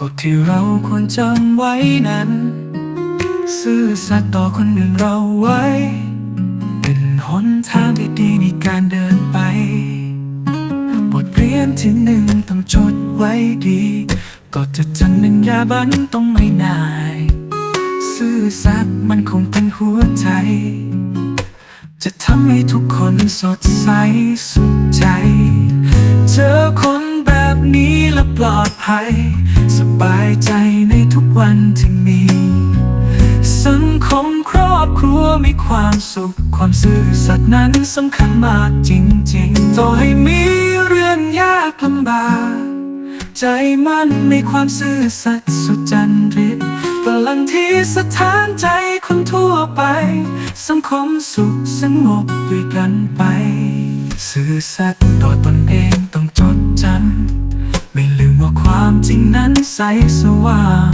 กฎที่เราควรจำไว้นั้น ซื่อสัตย์ต่อคนอื่นเราไว้ เป็นหนทางที่ดีในการเดินไป บทเรียนที่หนึ่งต้องจดไว้ดีก็จะจันนัญญาบันต้องไม่นาย ซื่อสัตย์มันคงเป็นหัวใจ จะทำให้ทุกคนสดใสสุขใจ เจอคน แบบนี้และปลอดภัย สบายใจในทุกวันที่มี สังคมครอบครัวมีความสุข ความซื่อสัตย์นั้นสำคัญมากจริงๆ ต่อให้มีเรื่องยากลำบากใจมั่นในความซื่อสัตย์สุจริตพลังที่สถานใจคนทั่วไป สังคมสุขสงบด้วยกันไป ซื่อสัตย์ต่อตนเองต้องจด ความจริงนั้นใสสว่าง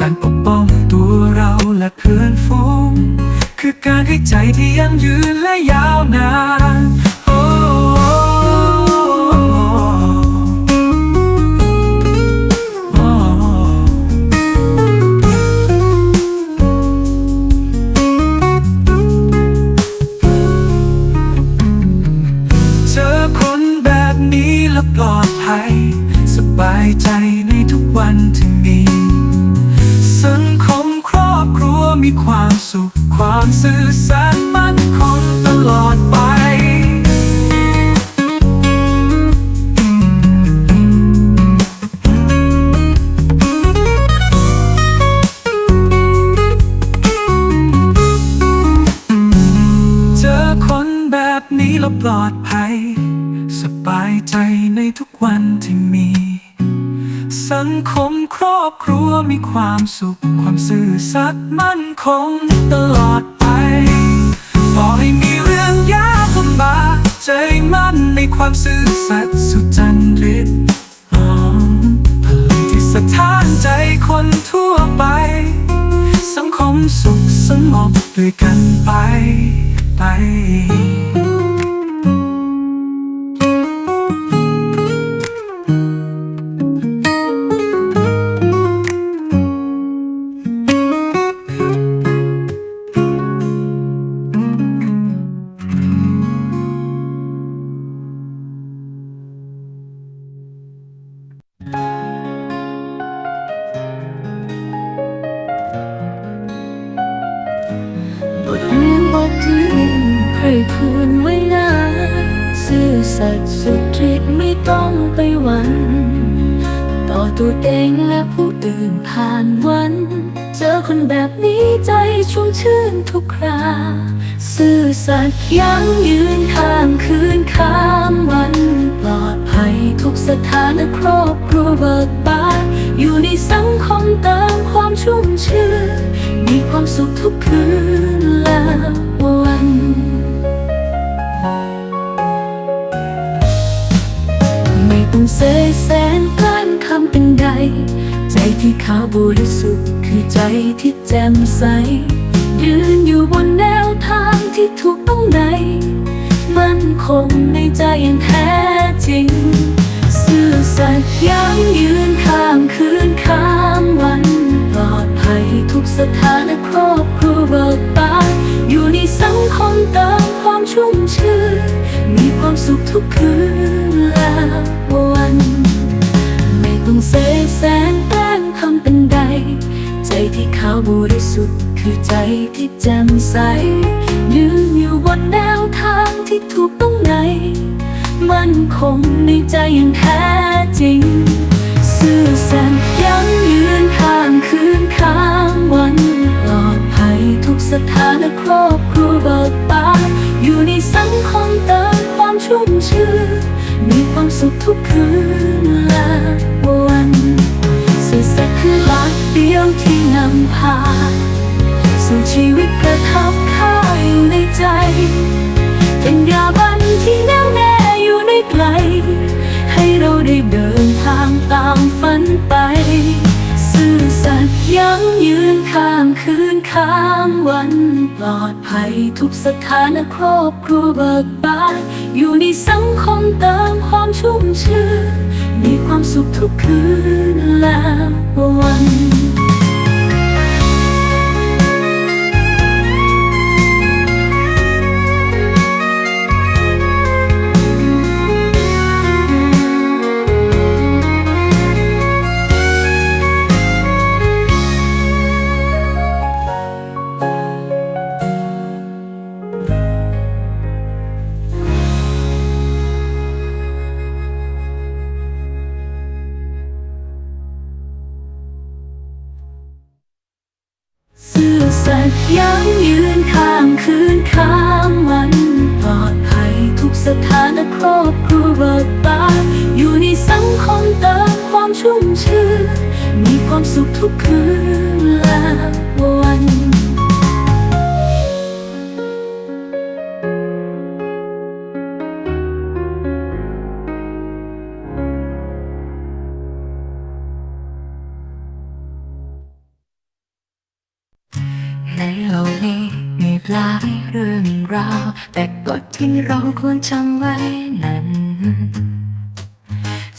การปกป้องตัวเราและเพื่อนฝูง คือการให้ใจที่ยั่งยืนและยาวนานเจอคนแบบนี้แล้วปลอดภัย บายใจในทุกวันที่มีสังคมครอบครัวมีความสุข ความสื่อสารมั่นคงตลอดไปเจอคนแบบนี้แล้วปลอดภัย สบายใจในทุกวันที่มี สังคมครอบครัวมีความสุข ความซื่อสัตย์มั่นคงตลอดไปต่อให้มีเรื่องยากลำบากใจมั่นในความซื่อสัตย์สุจริตอ๋อพลังที่สถานใจคนทั่วไป สังคมสุขสงบด้วยกันไปไป ให้ควรไว้นะซื่อสัตย์สุจริตไม่ต้องไปหวันต่อตัวเองและผู้อื่นผ่านวัน เจอคนแบบนี้ใจชุ่มชื่นทุกครา ซื่อสัตย์ยั่งยืนข้ามคืนข้ามวันปลอดภัยทุกสถานะครอบครัวเบิกบานอยู่ในสังคมเติมความชุ่มชื่นมีความสุขทุกคืนและวัน ใจที่ขาวบริสุทธิ์คือใจที่แจ่มใส ยืนอยู่บนแนวทางที่ถูกต้องในมั่นคงในใจอย่างแท้จริง ซื่อสัตย์ยั่งยืนข้ามคืนข้ามวันปลอดภัยทุกสถานะครอบครัวเบิกบานอยู่ในสังคมเติมความชุ่มชื่นมีความสุขทุกคืน บริสุทธิ์คือใจที่แจ่มใส ยืนอยู่บนแนวทางที่ถูกต้องในมั่นคงในใจอย่างแท้จริง ซื่อสัตย์ยั่งยืนข้ามคืนข้ามวันปลอดภัยทุกสถานะครอบครัวเบิกบานอยู่ในสังคมเติมความชุ่มชื่นมีความสุขทุกคืน พา สู่ชีวิตประทับค่าอยู่ในใจ เป็นยาบันที่แน่วแน่อยู่ในไกล ให้เราได้เดินทางตามฝันไป ซื่อสัตย์ยั่งยืนข้ามคืนข้ามวันปลอดภัยทุกสถานะครอบครัวเบิกบาน อยู่ในสังคมเติมความชุ่มชื่นมีความสุขทุกคืนและวัน ชุ่มชื่น มีความสุขทุกคืนและวันในโลกนี้มีหลายเรื่องราว แต่กฎที่เราควรจำไว้นั้น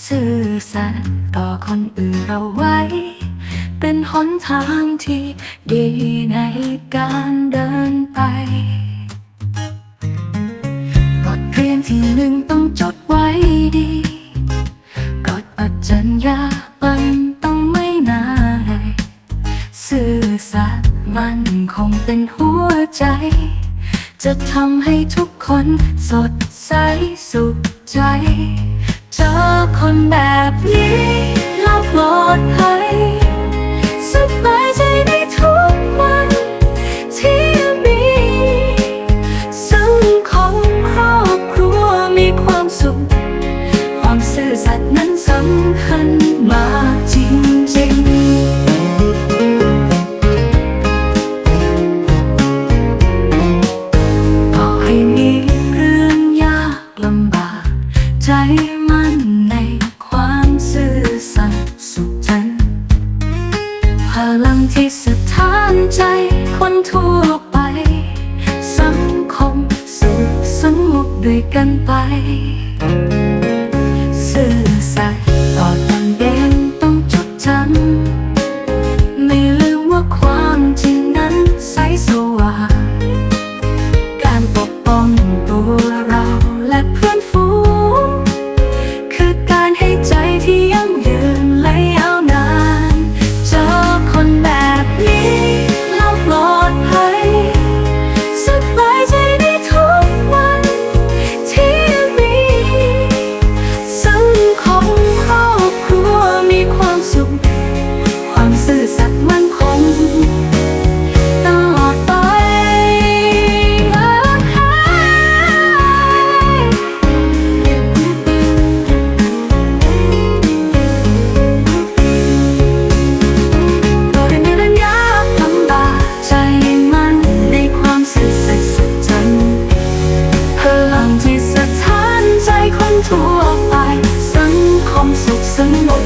ซื่อสัตย์ ต่อคนอื่นเราไว้ เป็นหนทางที่ดีในการเดินไปบทเรียนที่หนึ่งต้องจดไว้ดีกฎปัจจัญญามันต้องไม่นายซื่อสัตย์มันคงเป็นหัวใจ จะทำให้ทุกคนสดใสสุขใจ เจอคนแบบนี้ลบหมด ทั่วไป สังคมสุขสงบด้วยกันไป 熟什么？